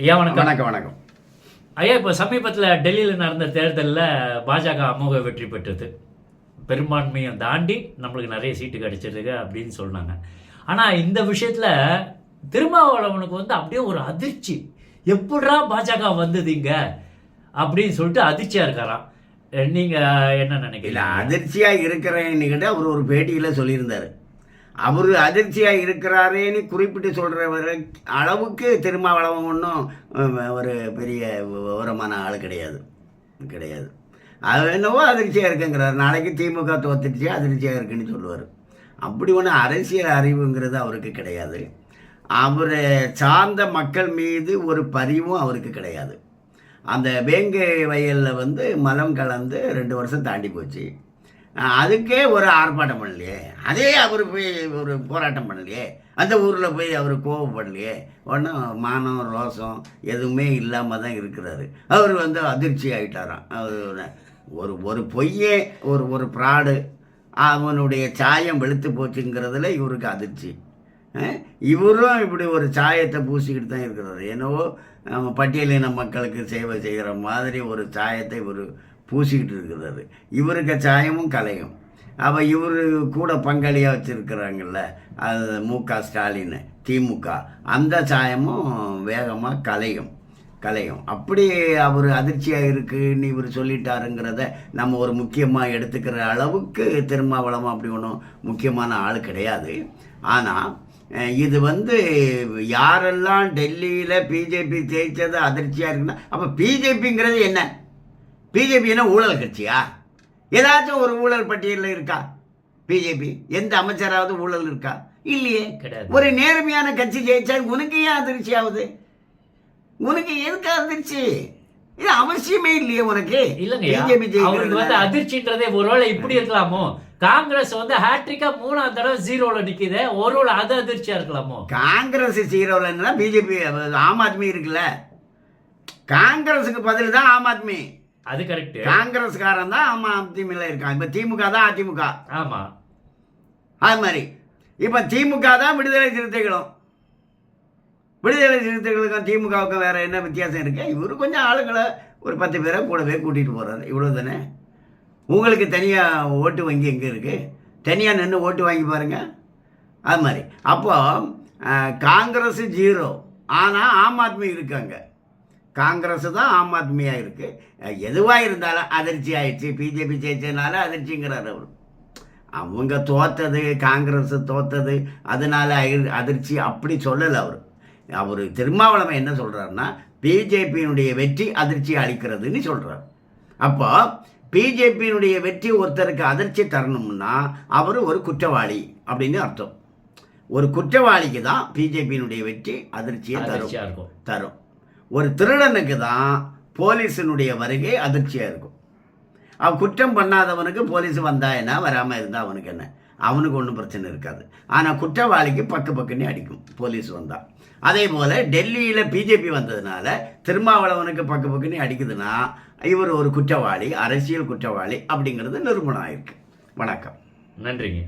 ஐயா வணக்கம். வணக்கம் வணக்கம். ஐயா இப்போ சமீபத்தில் டெல்லியில் நடந்த தேர்தலில் பாஜக அமோக வெற்றி பெற்றது. பெரும்பான்மையை தாண்டி நம்மளுக்கு நிறைய சீட்டு கிடைச்சிருக்கு அப்படின்னு சொன்னாங்க. ஆனால் இந்த விஷயத்தில் திருமாவளவனுக்கு வந்து அப்படியே ஒரு அதிர்ச்சி. எப்படிரா பாஜக வந்ததுங்க அப்படின்னு சொல்லிட்டு அதிர்ச்சியாக இருக்காராம். நீங்கள் என்ன நினைக்கிறீங்க? அதிர்ச்சியா இருக்கிறேன்னு அவர் ஒரு பேட்டியில சொல்லியிருந்தாரு. அவர் அதிர்ச்சியாக இருக்கிறாரேன்னு குறிப்பிட்டு சொல்கிற அளவுக்கு திருமாவளவன் ஒன்றும் ஒரு பெரிய விவரமான ஆள் கிடையாது. கிடையாது. அது என்னவோ அதிர்ச்சியாக இருக்குங்கிறார். நாளைக்கு திமுக தோத்துடுச்சு அதிர்ச்சியாக இருக்குன்னு சொல்லுவார். அப்படி ஒன்றும் அரசியல் அறிவுங்கிறது அவருக்கு கிடையாது. அவரை சார்ந்த மக்கள் மீது ஒரு பரிவும் அவருக்கு கிடையாது. அந்த வேங்கை வயலில் வந்து மலம் கலந்து ரெண்டு வருஷம் தாண்டி போச்சு. அதுக்கே ஒரு ஆர்ப்பாட்டம் பண்ணலையே. அதே அவர் போய் ஒரு போராட்டம் பண்ணலையே. அந்த ஊரில் போய் அவர் கோவப்படலையே. ஒன்றும் மானம் ரோசம் எதுவுமே இல்லாமல் தான் இருக்கிறாரு. அவர் வந்து அதிர்ச்சி ஆகிட்டாராம் அவர் ஒரு ஒரு பொய்யே ஒரு ஒரு ப்ராடு அவனுடைய சாயம் வெளுத்து போச்சுங்கிறதுல இவருக்கு அதிர்ச்சி. இவரும் இப்படி ஒரு சாயத்தை பூசிக்கிட்டு தான் இருக்கிறாரு. என்னவோ நம்ம பட்டியலின மக்களுக்கு சேவை செய்கிற மாதிரி ஒரு சாயத்தை ஒரு பூசிக்கிட்டு இருக்கிறாரு இவருக்கு சாயமும் கலையும். அப்போ இவர் கூட பங்காளியாக வச்சுருக்கிறாங்கல்ல அது மு க ஸ்டாலின் திமுக. அந்த சாயமும் வேகமாக கலையும் கலையும். அப்படி அவர் அதிர்ச்சியாக இருக்குன்னு இவர் சொல்லிட்டாருங்கிறத நம்ம ஒரு முக்கியமாக எடுத்துக்கிற அளவுக்கு திருமாவளம் அப்படி ஒன்றும் முக்கியமான ஆள் கிடையாது. ஆனால் இது வந்து யாரெல்லாம் டெல்லியில் பிஜேபி ஜெயித்தது அதிர்ச்சியாக இருக்குன்னா அப்போ பிஜேபிங்கிறது என்ன? பிஜேபி என்ன ஊழல் கட்சியா? ஏதாச்சும் ஒரு ஊழல் பட்டியலில் இருக்கா? பிஜேபி எந்த அமைச்சராவது ஊழல் இருக்கா? இல்லையே. கிடையாது. ஒரு நேர்மையான கட்சி ஜெயிச்சா உனக்கு ஏன் அதிர்ச்சி ஆகுது? உனக்கு எதுக்கு அதிர்ச்சி? இது அவசியமே இல்லையே உனக்கு. இல்லைங்கய்யா பிஜேபி அவருக்கு வந்து அதிர்ச்சின்றதே ஒருவேளை இப்படி இருக்கலாமோ? காங்கிரஸ் வந்து ஹேட்ரிக்கா மூணாவது தடவை ஜீரோல நிக்குதே. ஒருவேளை அது அதிர்ச்சியா இருக்கலாமோ? காங்கிரஸ் ஜீரோலன்னா பிஜேபி ஆம் ஆத்மி இருக்குல்ல. காங்கிரஸுக்கு பதில் தான் ஆம் ஆத்மி. அது கரெக்ட் காங்கிரஸ்காரன் தான் ஆம் ஆத்மியில் இருக்கான். இப்போ திமுக தான் அதிமுக. ஆமா. அது மாதிரி. இப்போ திமுக தான் விடுதலை சிறுத்தைகளும். விடுதலை சிறுத்தைகளுக்கும் திமுகவுக்கும் வேற என்ன வித்தியாசம் இருக்கு? இவரு கொஞ்சம் ஆளுங்களை ஒரு பத்து பேரை கூடவே கூட்டிகிட்டு போகிறாரு இவ்வளோ தானே உங்களுக்கு தனியாக ஓட்டு வங்கி எங்கே இருக்குது தனியாக நின்று ஓட்டு வாங்கி பாருங்க. அது மாதிரி. அப்போ காங்கிரஸ் ஜீரோ. ஆனால் ஆம் ஆத்மி இருக்காங்க. காங்கிரஸ் தான் ஆம் ஆத்மியாக இருக்குது எதுவாக இருந்தாலும் அதிர்ச்சி ஆயிடுச்சு. பிஜேபி ஜெயிச்சதுனால அதிர்ச்சிங்கிறார் அவர். அவங்க தோத்தது காங்கிரஸ் தோத்தது அதனால அதிர்ச்சி அப்படி சொல்லலை அவர். அவர் திருமாவளவன் என்ன சொல்கிறாருன்னா பிஜேபியினுடைய வெற்றி அதிர்ச்சி அளிக்கிறதுன்னு சொல்கிறார் அப்போ பிஜேபியினுடைய வெற்றி ஒருத்தருக்கு அதிர்ச்சி தரணும்னா அவர் ஒரு குற்றவாளி அப்படின்னு அர்த்தம். ஒரு குற்றவாளிக்கு தான் பிஜேபியினுடைய வெற்றி அதிர்ச்சியை தரும். தரும். ஒரு திருடனுக்கு தான் போலீஸினுடைய வருகை அதிர்ச்சியாக இருக்கும். அவன் குற்றம் பண்ணாதவனுக்கு போலீஸ் வந்தா என்ன வராமல் இருந்தால் அவனுக்கு என்ன? அவனுக்கு ஒன்றும் பிரச்சனை இருக்காது. ஆனால் குற்றவாளிக்கு பக்கு பக்குன்னு அடிக்கும் போலீஸ் வந்தால் அதே போல் டெல்லியில் பிஜேபி வந்ததுனால திருமாவளவனுக்கு பக்கு பக்குன்னு அடிக்குதுன்னா இவர் ஒரு குற்றவாளி அரசியல் குற்றவாளி அப்படிங்கிறது நிரூபணம் ஆயிருக்கு. வணக்கம். நன்றிங்க.